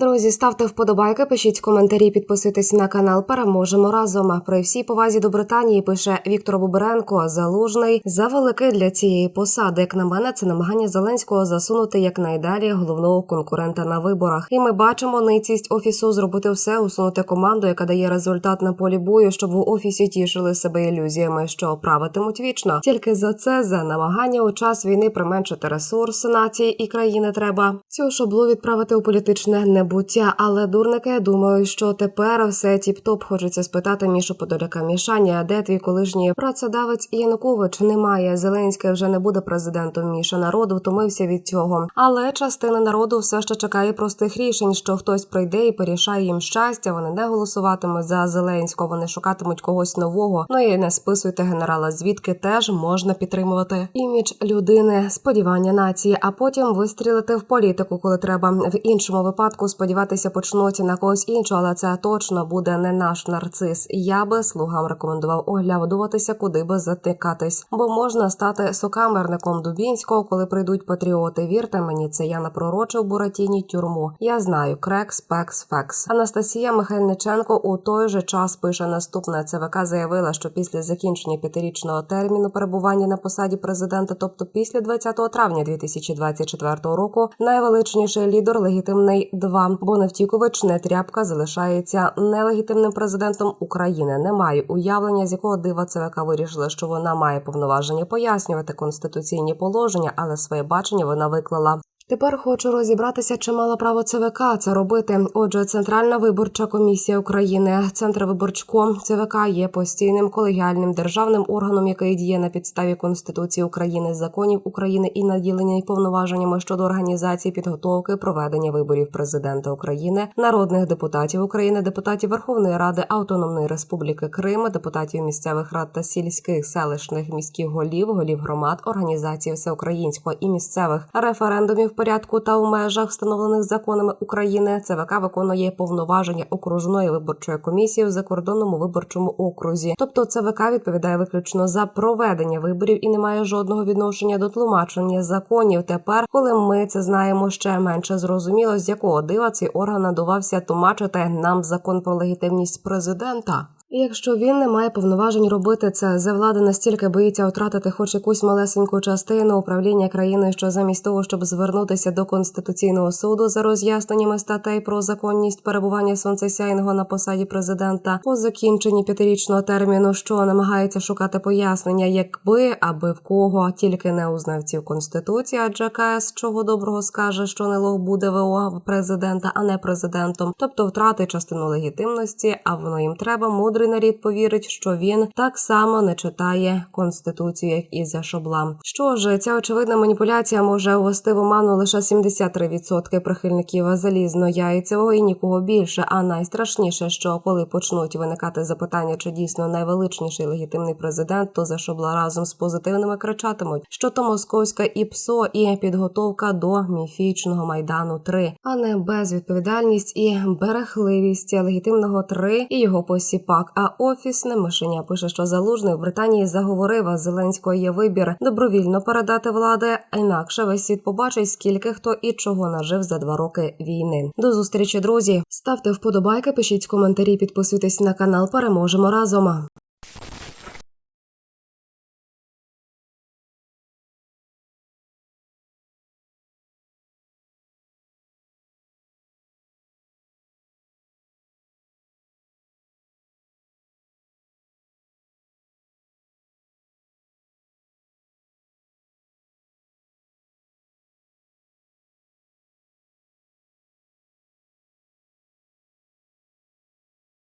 Друзі, ставте вподобайки, пишіть коментарі, підписуйтесь на канал. Переможемо разом. При всій повазі до Британії пише Віктор Буберенко. Залужний завеликий для цієї посади. Як на мене, це намагання Зеленського засунути якнайдалі головного конкурента на виборах. І ми бачимо ницість офісу зробити все, усунути команду, яка дає результат на полі бою, щоб в офісі тішили себе ілюзіями, що правитимуть вічно. Тільки за це за намагання у час війни применшити ресурс нації і країни треба цю шоблу відправити у політичне небуття. Але дурники думають, що тепер все тіп-топ. Хочеться спитати Мішу Подоляка Мішаня, де твій колишній працедавець Янукович немає. Зеленський вже не буде президентом. Міша народу втомився від цього. Але частина народу все ще чекає простих рішень, що хтось прийде і порішає їм щастя. Вони не голосуватимуть за Зеленського, вони шукатимуть когось нового. Ну і не списуйте генерала. Звідки теж можна підтримувати імідж людини, сподівання нації, а потім вистрілити в політику, коли треба. В іншому випадку сподіватися почнуть на когось іншого, але це точно буде не наш нарцис. Я би слугам рекомендував оглядуватися, куди би затикатись, бо можна стати сокамерником Дубінського, коли прийдуть патріоти. Вірте мені, це я напророчив Буратіні тюрму. Я знаю крекс, пекс, фекс. Анастасія Михайлниченко у той же час пише наступне. ЦВК заявила, що після закінчення п'ятирічного терміну перебування на посаді президента, тобто після 20 травня 2024 року, найвеличніший лідер легітимний 2, бо Невтікович не тряпка залишається нелегітимним президентом України. Немає уявлення, з якого дива ЦВК вирішила, що вона має повноваження пояснювати конституційні положення, але своє бачення вона виклала. Тепер хочу розібратися, чи мала право ЦВК це робити. Отже, Центральна виборча комісія України, Центр виборчком ЦВК є постійним колегіальним державним органом, який діє на підставі Конституції України, законів України і наділений повноваженнями щодо організації підготовки проведення виборів президента України, народних депутатів України, депутатів Верховної Ради Автономної Республіки Крим, депутатів місцевих рад та сільських селищних міських голів, голів громад, організацій всеукраїнського і місцевих референдумів порядку та у межах встановлених законами України. ЦВК виконує повноваження окружної виборчої комісії в закордонному виборчому окрузі. Тобто ЦВК відповідає виключно за проведення виборів і не має жодного відношення до тлумачення законів. Тепер, коли ми це знаємо ще менше зрозуміло, з якого дива цей орган надувався тлумачити нам закон про легітимність президента. Якщо він не має повноважень робити це, за влада настільки боїться втратити хоч якусь малесеньку частину управління країною, що замість того, щоб звернутися до конституційного суду за роз'ясненнями статей про законність перебування сонцесяйного на посаді президента по закінченні п'ятирічного терміну, що намагається шукати пояснення, якби аби в кого тільки не у знавців конституції, адже КС чого доброго скаже, що не лох буде ВО президента, а не президентом, тобто втрати частину легітимності, а воно їм треба мудрий нарід повірить, що він так само не читає конституцію, як і за шоблам. Що ж, ця очевидна маніпуляція може ввести в оману лише 73% прихильників залізно-яйцевого і нікого більше. А найстрашніше, що коли почнуть виникати запитання, чи дійсно найвеличніший легітимний президент, то за шобла разом з позитивними кричатимуть, що то московська ІПСО і підготовка до міфічного майдану 3 а не безвідповідальність і берехливість легітимного 3 і його посіпак. А офісне мишеня пише, що залужний в Британії заговорив, а Зеленського є вибір добровільно передати влади, а інакше весь світ побачить, скільки хто і чого нажив за два роки війни. До зустрічі, друзі. Ставте вподобайки, пишіть коментарі, підписуйтесь на канал. Переможемо разом.